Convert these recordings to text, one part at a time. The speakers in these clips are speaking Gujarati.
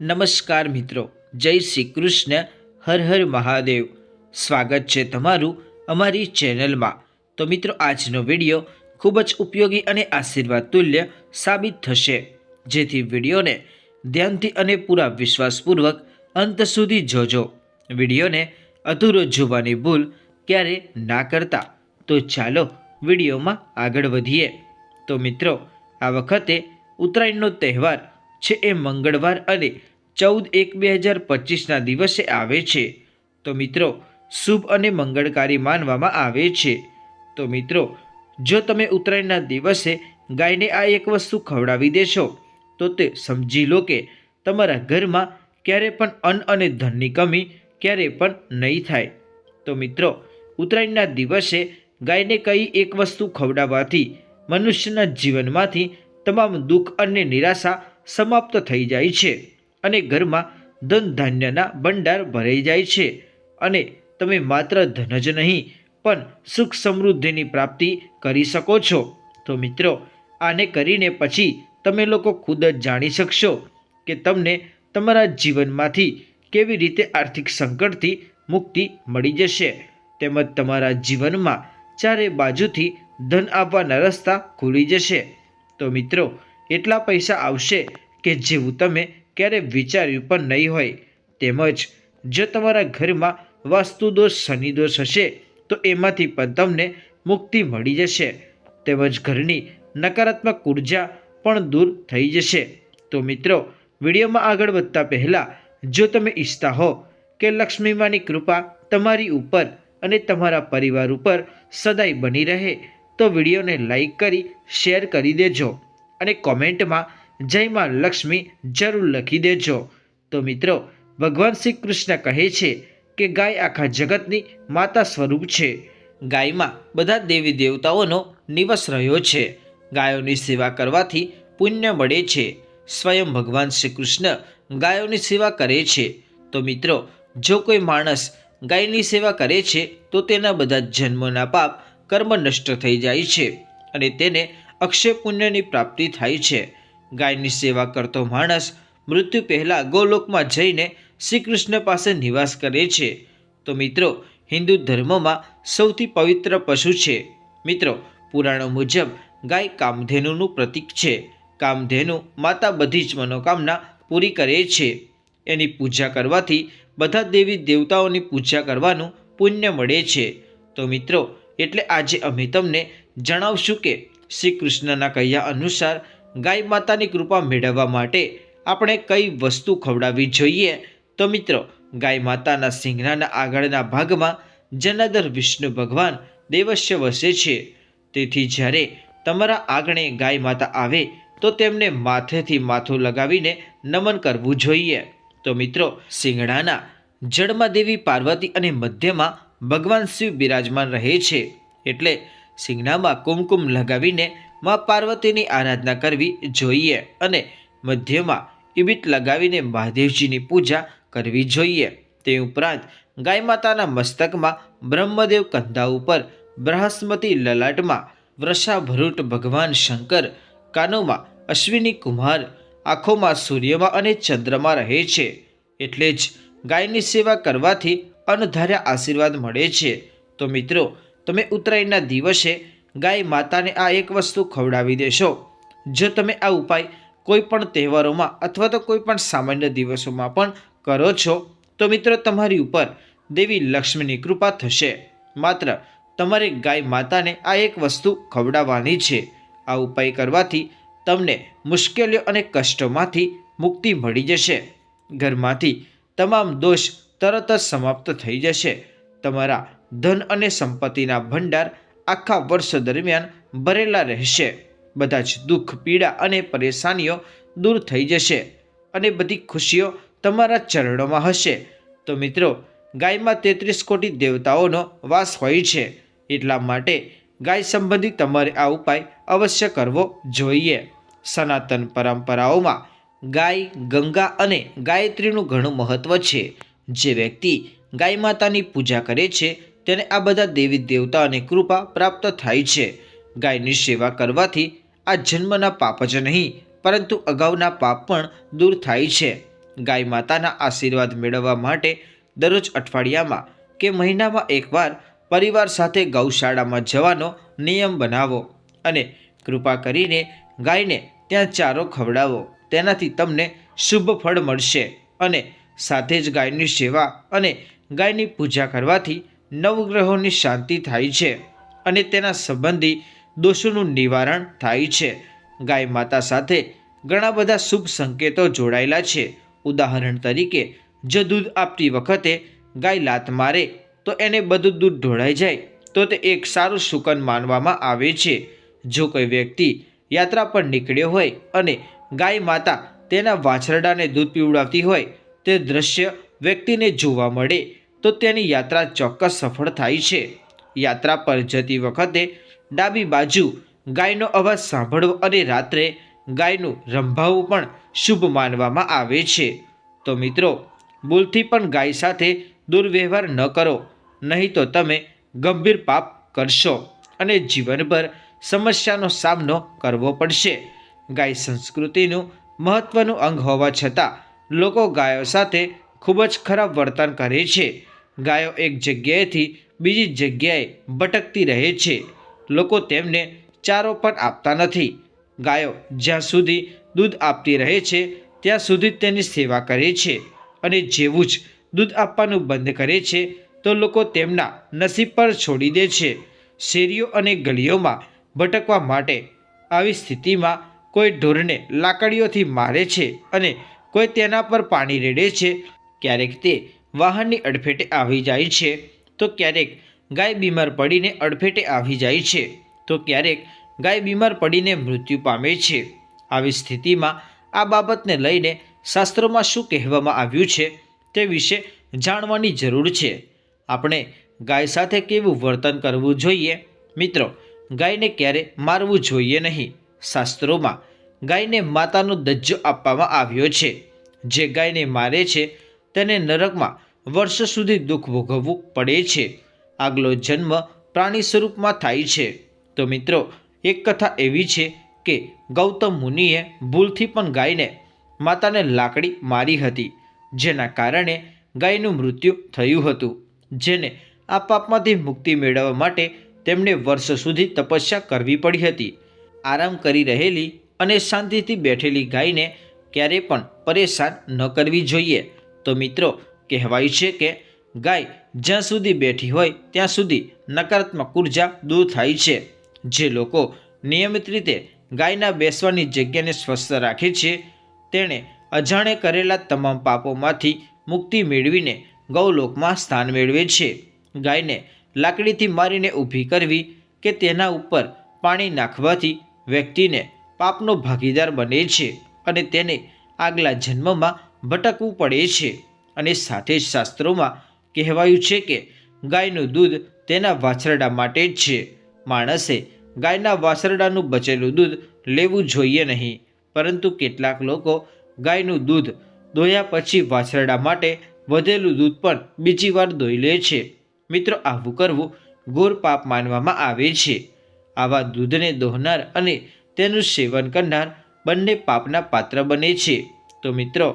નમસ્કાર મિત્રો, જય શ્રી કૃષ્ણ, હર હર મહાદેવ. સ્વાગત છે તમારું અમારી ચેનલમાં. તો મિત્રો, આજનો વીડિયો ખૂબ જ ઉપયોગી અને આશીર્વાદ તુલ્ય સાબિત થશે. જેથી વિડીયોને ધ્યાનથી અને પૂરા વિશ્વાસપૂર્વક અંત સુધી જોજો. વિડીયોને અધૂરો જોવાની ભૂલ ક્યારે ના કરતા. તો ચાલો વિડીયોમાં આગળ વધીએ. તો મિત્રો, આ વખતે ઉત્તરાયણનો તહેવાર છે એ મંગળવાર અને ચૌદ એક બે હજાર પચીસના દિવસે આવે છે. તો મિત્રો, શુભ અને મંગળકારી માનવામાં આવે છે. તો મિત્રો, જો તમે ઉત્તરાયણના દિવસે ગાયને આ એક વસ્તુ ખવડાવી દેશો, તો તે સમજી લો કે તમારા ઘરમાં ક્યારે પણ અન્ન અને ધનની કમી ક્યારે પણ નહીં થાય. તો મિત્રો, ઉત્તરાયણના દિવસે ગાયને કઈ એક વસ્તુ ખવડાવવાથી મનુષ્યના જીવનમાંથી તમામ દુઃખ અને નિરાશા સમાપ્ત થઈ જાય છે અને ઘરમાં ધન ધાન્યના ભંડાર ભરાઈ જાય છે અને તમે માત્ર ધન જ નહીં, પણ સુખ સમૃદ્ધિની પ્રાપ્તિ કરી શકો છો. તો મિત્રો, આને કરીને પછી તમે લોકો ખુદ જ જાણી શકશો કે તમને તમારા જીવનમાંથી કેવી રીતે આર્થિક સંકટથી મુક્તિ મળી જશે. તેમજ તમારા જીવનમાં ચારે બાજુથી ધન આપવાના રસ્તા ખુલી જશે. તો મિત્રો એટલા પૈસા આવશે કે જેવું તમે ક્યારે વિચાર્યું પણ નહીં હોય. તેમજ, જો તમારા ઘરમાં વાસ્તુ દોષ, શનિ હશે, તો એમાંથી પણ તમને મુક્તિ મળી જશે. તેમજ ઘરની નકારાત્મક ઊર્જા પણ દૂર થઈ જશે. તો મિત્રો, વિડીયોમાં આગળ વધતા પહેલાં, જો તમે ઈચ્છતા હો કે લક્ષ્મીમાની કૃપા તમારી ઉપર અને તમારા પરિવાર ઉપર સદાય બની રહે, તો વિડીયોને લાઈક કરી, શેર કરી દેજો. અને કોમેન્ટમાં જય માં લક્ષ્મી જરૂર લખી દેજો. તો મિત્રો, ભગવાન શ્રી કૃષ્ણ કહે છે કે ગાય આખા જગતની માતા સ્વરૂપ છે. ગાયમાં બધા દેવી દેવતાઓનો નિવાસ રહ્યો છે. ગાયોની સેવા કરવાથી પુણ્ય મળે છે. સ્વયં ભગવાન શ્રી કૃષ્ણ ગાયોની સેવા કરે છે. તો મિત્રો, જો કોઈ માણસ ગાયની સેવા કરે છે, તો તેના બધા જન્મના પાપ કર્મ નષ્ટ થઈ જાય છે અને તેને અક્ષય પુણ્યની પ્રાપ્તિ થાય છે. ગાયની સેવા કરતો માણસ મૃત્યુ પહેલાં ગોલોકમાં જઈને શ્રી કૃષ્ણ પાસે નિવાસ કરે છે. તો મિત્રો, હિન્દુ ધર્મમાં સૌથી પવિત્ર પશુ છે. મિત્રો, પુરાણો મુજબ ગાય કામધેનુનું પ્રતીક છે. કામધેનુ માતા બધી જ મનોકામના પૂરી કરે છે. એની પૂજા કરવાથી બધા દેવી દેવતાઓની પૂજા કરવાનું પુણ્ય મળે છે. તો મિત્રો, એટલે આજે અમે તમને જણાવશું કે શ્રી કૃષ્ણના કહ્યા અનુસાર ગાય માતાની કૃપા મેળવવા માટે આપણે કઈ વસ્તુ ખવડાવવી જોઈએ? તો મિત્રો, ગાય માતાના સિંહનાના આગળના ભાગમાં જનાદર વિષ્ણુ ભગવાન દેવસ્ય વસે છે. તેથી જ્યારે તમારા આંગણે ગાય માતા આવે, તો તેમને માથેથી માથું લગાવીને નમન કરવું જોઈએ. તો મિત્રો સિંગડાના જળમાં દેવી પાર્વતી અને મધ્યમાં ભગવાન શિવ બિરાજમાન રહે છે. એટલે સિંગડામાં કુમકુમ લગાવીને મા પાર્વતીની આરાધના કરવી જોઈએ અને મધ્યમાં ઇબિટ લગાવીને મહાદેવજીની પૂજા કરવી જોઈએ. તે ઉપરાંત ગાય માતાના મસ્તકમાં બ્રહ્મદેવ કંધા ઉપર બ્રહસ્મતી લલાટમાં વૃષાભરૂટ ભગવાન શંકર, કાનોમાં અશ્વિની કુમાર, આંખોમાં સૂર્યમાં અને ચંદ્રમાં રહે છે. એટલે જ ગાયની સેવા કરવાથી અનધાર્યા આશીર્વાદ મળે છે. તો મિત્રો તમે ઉત્તરાયણના દિવસે ગાય માતાને આ એક વસ્તુ ખવડાવી દેશો. જો તમે આ ઉપાય કોઈ પણ તહેવારોમાં અથવા તો કોઈ પણ સામાન્ય દિવસોમાં પણ કરો છો, તો મિત્રો તમારી ઉપર દેવી લક્ષ્મીની કૃપા થશે. માત્ર તમારે ગાય માતાને આ એક વસ્તુ ખવડાવવાની છે. આ ઉપાય કરવાથી તમને મુશ્કેલીઓ અને કષ્ટોમાંથી મુક્તિ મળી જશે. ઘરમાંથી તમામ દોષ તરત જ સમાપ્ત થઈ જશે. તમારા ધન અને સંપત્તિના ભંડાર આખા વર્ષ દરમિયાન ભરેલા રહેશે. બધા જ દુઃખ, પીડા અને પરેશાનીઓ દૂર થઈ જશે અને બધી ખુશીઓ તમારા ચરણોમાં હશે. તો મિત્રો, ગાયમાં તેત્રીસ કોટી દેવતાઓનો વાસ હોય છે. એટલા માટે ગાય સંબંધી તમારે આ ઉપાય અવશ્ય કરવો જોઈએ. સનાતન પરંપરાઓમાં ગાય, ગંગા અને ગાયત્રીનું ઘણું મહત્ત્વ છે. જે વ્યક્તિ ગાય માતાની પૂજા કરે છે તેને આ બધા દેવી દેવતાઓની કૃપા પ્રાપ્ત થાય છે. ગાયની સેવા કરવાથી આ જન્મના પાપ જ નહીં, પરંતુ અગાઉના પાપ પણ દૂર થાય છે. ગાય માતાના આશીર્વાદ મેળવવા માટે દરરોજ અઠવાડિયામાં કે મહિનામાં એકવાર પરિવાર સાથે ગૌશાળામાં જવાનો નિયમ બનાવો અને કૃપા કરીને ગાયને ત્યાં ચારો ખવડાવો. તેનાથી તમને શુભ ફળ મળશે અને સાથે જ ગાયની સેવા અને ગાયની પૂજા કરવાથી નવગ્રહોની શાંતિ થાય છે અને તેના સંબંધી દોષોનું નિવારણ થાય છે. ગાય માતા સાથે ઘણા બધા શુભ સંકેતો જોડાયેલા છે. ઉદાહરણ તરીકે, જો દૂધ આપતી વખતે ગાય લાત મારે તો એને બધું દૂધ ઢોળાઈ જાય, તો તે એક સારું શુકન માનવામાં આવે છે. જો કોઈ વ્યક્તિ યાત્રા પર નીકળ્યો હોય અને ગાય માતા તેના વાછરડાને દૂધ પીવડાવતી હોય, તે દ્રશ્ય વ્યક્તિને જોવા મળે તો તેની યાત્રા ચોક્કસ સફળ થાય છે. યાત્રા પર જતી વખતે ડાબી બાજુ ગાયનો અવાજ સાંભળવો અને રાત્રે ગાયનું રંભાવું પણ શુભ માનવામાં આવે છે. તો મિત્રો, ભૂલથી પણ ગાય સાથે દુર્વ્યવહાર ન કરો, નહીં તો તમે ગંભીર પાપ કરશો અને જીવનભર સમસ્યાનો સામનો કરવો પડશે. ગાય સંસ્કૃતિનું મહત્ત્વનું અંગ હોવા છતાં લોકો ગાયો સાથે ખૂબ જ ખરાબ વર્તન કરે છે. ગાયો એક જગ્યાએથી બીજી જગ્યાએ ભટકતી રહે છે. લોકો તેમને ચારો પણ આપતા નથી. ગાયો જ્યાં સુધી દૂધ આપતી રહે છે, ત્યાં સુધી તેની સેવા કરે છે અને જેવું જ દૂધ આપવાનું બંધ કરે છે, તો લોકો તેમના નસીબ પર છોડી દે છે. શેરીઓ અને ગલીઓમાં ભટકવા માટે આવી સ્થિતિમાં કોઈ ઢોરને લાકડીઓથી મારે છે અને કોઈ તેના પર પાણી રેડે છે, ક્યારેક તે વાહનની અડફેટે આવી જાય છે, તો ક્યારેક ગાય બીમાર પડીને અડફેટે આવી જાય છે, તો ક્યારેક ગાય બીમાર પડીને મૃત્યુ પામે છે. આવી સ્થિતિમાં આ બાબતને લઈને શાસ્ત્રોમાં શું કહેવામાં આવ્યું છે તે વિશે જાણવાની જરૂર છે. આપણે ગાય સાથે કેવું વર્તન કરવું જોઈએ? મિત્રો, ગાયને ક્યારે મારવું જોઈએ નહીં. શાસ્ત્રોમાં ગાયને માતાનો દજ્જો આપવામાં આવ્યો છે. જે ગાયને મારે છે તેને નરકમાં વર્ષ સુધી દુઃખ ભોગવવું પડે છે. આગલો જન્મ પ્રાણી સ્વરૂપમાં થાય છે. તો મિત્રો, એક કથા એવી છે કે ગૌતમ મુનિએ ભૂલથી પણ ગાયને માતાને લાકડી મારી હતી, જેના કારણે ગાયનું મૃત્યુ થયું હતું, જેને આ પાપમાંથી મુક્તિ મેળવવા માટે તેમણે વર્ષ સુધી તપસ્યા કરવી પડી હતી. આરામ કરી રહેલી અને શાંતિથી બેઠેલી ગાયને ક્યારેય પણ પરેશાન ન કરવી જોઈએ. તો મિત્રો કહેવાય છે કે ગાય જ્યાં સુધી બેઠી હોય ત્યાં સુધી નકારાત્મક ઊર્જા દૂર થાય છે. જે લોકો નિયમિત રીતે ગાયના બેસવાની જગ્યાને સ્વસ્થ રાખે છે, તેણે અજાણે કરેલા તમામ પાપોમાંથી મુક્તિ મેળવીને ગૌલોકમાં સ્થાન મેળવે છે. ગાયને લાકડીથી મારીને ઊભી કરવી કે તેના ઉપર પાણી નાખવાથી વ્યક્તિને પાપનો ભાગીદાર બને છે અને તેને આગલા જન્મમાં ભટકવું પડે છે. અને સાથે જ શાસ્ત્રોમાં કહેવાયું છે કે ગાયનું દૂધ તેના વાછરડા માટે જ છે. માણસે ગાયના વાછરડાનું બચેલું દૂધ લેવું જોઈએ નહીં, પરંતુ કેટલાક લોકો ગાયનું દૂધ દોયા પછી વાછરડા માટે વધેલું દૂધ પણ બીજી વાર દોઈ લે છે. મિત્રો, આવું કરવું ઘોર પાપ માનવામાં આવે છે. આવા દૂધને દોહનાર અને તેનું સેવન કરનાર બંને પાપના પાત્ર બને છે. તો મિત્રો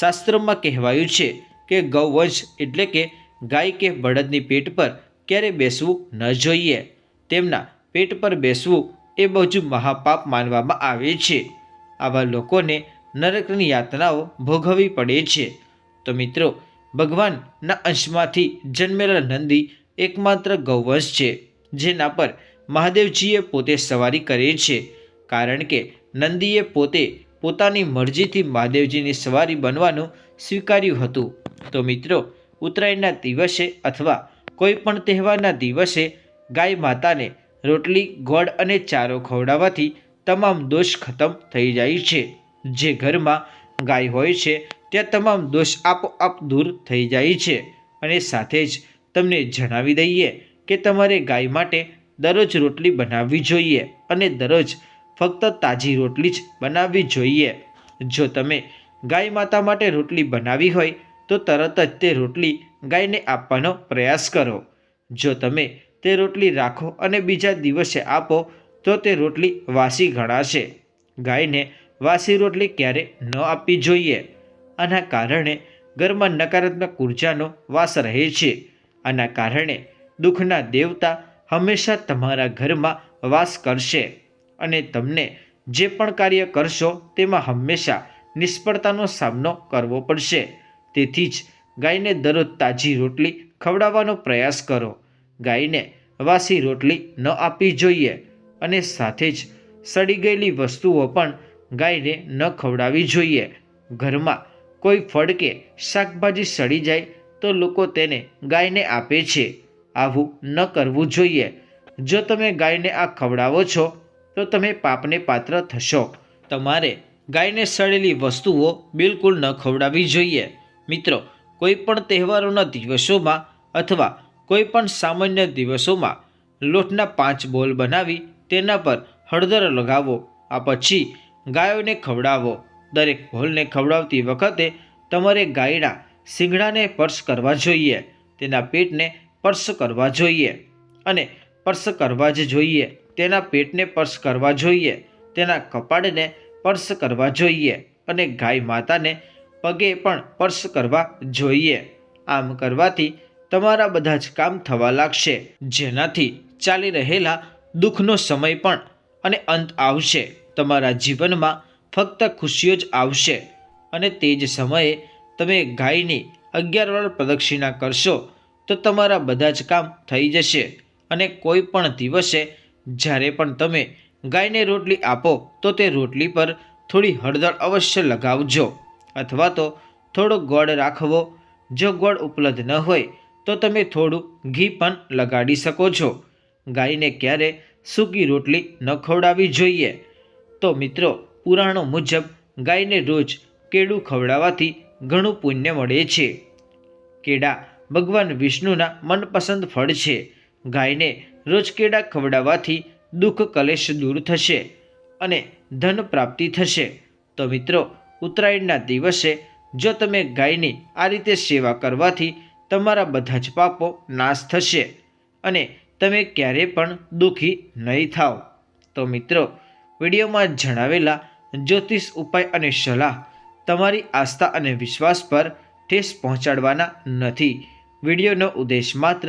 શાસ્ત્રોમાં કહેવાયું છે કે ગૌવંશ એટલે કે ગાય કે બળદની પેટ પર ક્યારે બેસવું ન જોઈએ. તેમના પેટ પર બેસવું એ બહુ જ મહાપાપ માનવામાં આવે છે. આવા લોકોને નરકની યાતનાઓ ભોગવવી પડે છે. તો મિત્રો, ભગવાનના અંશમાંથી જન્મેલા નંદી એકમાત્ર ગૌવંશ છે, જેના પર મહાદેવજીએ પોતે સવારી કરે છે. કારણ કે નંદીએ પોતે પોતાની મરજીથી મહાદેવજીની સવારી બનવાનું સ્વીકાર્યું હતું. તો મિત્રો, ઉત્તરાયણના દિવસે અથવા કોઈ પણ તહેવારના દિવસે ગાય માતાને રોટલી, ગોળ અને ચારો ખવડાવવાથી તમામ દોષ ખતમ થઈ જાય છે. જે ઘરમાં ગાય હોય છે, ત્યાં તમામ દોષ આપોઆપ દૂર થઈ જાય છે. અને સાથે જ તમને જણાવી દઈએ કે તમારે ગાય માટે દરરોજ રોટલી બનાવવી જોઈએ અને દરરોજ ફક્ત તાજી રોટલી જ બનાવવી જોઈએ. જો તમે ગાય માતા માટે રોટલી બનાવી હોય, તો તરત જ તે રોટલી ગાયને આપવાનો પ્રયાસ કરો. જો તમે તે રોટલી રાખો અને બીજા દિવસે આપો, તો તે રોટલી વાસી ગણાશે. ગાયને વાસી રોટલી ક્યારે ન આપવી જોઈએ? આના કારણે ઘરમાં નકારાત્મક ઉર્જાનો વાસ રહે છે. આના કારણે દુઃખના દેવતા હંમેશા તમારા ઘરમાં વાસ કરશે. અને તમને જે પણ કાર્ય કરશો તેમાં હંમેશા નિષ્ફળતાનો સામનો કરવો પડશે. તેથી જ ગાયને દરરોજ તાજી રોટલી ખવડાવવાનો પ્રયાસ કરો. ગાયને વાસી રોટલી ન આપવી જોઈએ અને સાથે જ સડી ગયેલી વસ્તુઓ પણ ગાયને ન ખવડાવવી જોઈએ. ઘરમાં કોઈ ફળ કે શાકભાજી સડી જાય તો લોકો તેને ગાયને આપે છે. આવું ન કરવું જોઈએ. જો તમે ગાયને આ ખવડાવો છો તો તમે પાપને પાત્ર થશો. તમારે ગાયને સડેલી વસ્તુઓ બિલકુલ ન ખવડાવવી જોઈએ. મિત્રો કોઈ પણ તહેવારોના દિવસોમાં અથવા કોઈ પણ સામાન્ય દિવસોમાં લોટના પાંચ બોલ બનાવી તેના પર હળદર લગાવો, આ પછી ગાયોને ખવડાવો. દરેક બોલને ખવડાવતી વખતે તમારે ગાયના શિંગડાને સ્પર્શ કરવા જોઈએ, તેના પેટને સ્પર્શ કરવા જોઈએ અને સ્પર્શ કરવા જ જોઈએ. તેના પેટને સ્પર્શ કરવા જોઈએ. તેના કપાળને સ્પર્શ કરવા જોઈએ. અને ગાય માતાને પગે પણ સ્પર્શ કરવા જોઈએ. આમ કરવાથી તમારા બધા જ કામ થવા લાગશે. જેનાથી ચાલી રહેલા દુઃખનો સમય પણ અને અંત આવશે. તમારા જીવનમાં ફક્ત ખુશીઓ જ આવશે. અને તે જ સમયે તમે ગાયની અગિયાર વાર પ્રદક્ષિણા કરશો, તો તમારા બધા જ કામ થઈ જશે. અને કોઈ પણ દિવસે જ્યારે પણ તમે ગાયને રોટલી આપો, તો તે રોટલી પર થોડી હળદર અવશ્ય લગાવજો. અથવા તો થોડો ગોળ રાખવો. જો ગોળ ઉપલબ્ધ ન હોય, તો તમે થોડું ઘી પણ લગાડી શકો છો. ગાયને ક્યારે સૂકી રોટલી ન ખવડાવવી જોઈએ. તો મિત્રો, પુરાણો મુજબ ગાયને રોજ કેળું ખવડાવવાથી ઘણું પુણ્ય મળે છે. કેળા ભગવાન વિષ્ણુના મનપસંદ ફળ છે. ગાયને રોજ કેળા ખવડાવવાથી દુઃખ કલેશ દૂર થશે અને ધન પ્રાપ્તિ થશે. તો મિત્રો, ઉત્તરાયણના દિવસે જો તમે ગાયની આ રીતે સેવા કરવાથી તમારા બધા જ પાપો નાશ થશે અને તમે ક્યારે પણ દુઃખી નહીં થાઓ તો મિત્રો, વિડીયોમાં જણાવેલા જ્યોતિષ ઉપાય અને સલાહ તમારી આસ્થા અને વિશ્વાસ પર ઠેસ પહોંચાડવાના નથી. વિડીયોનો ઉદ્દેશ માત્ર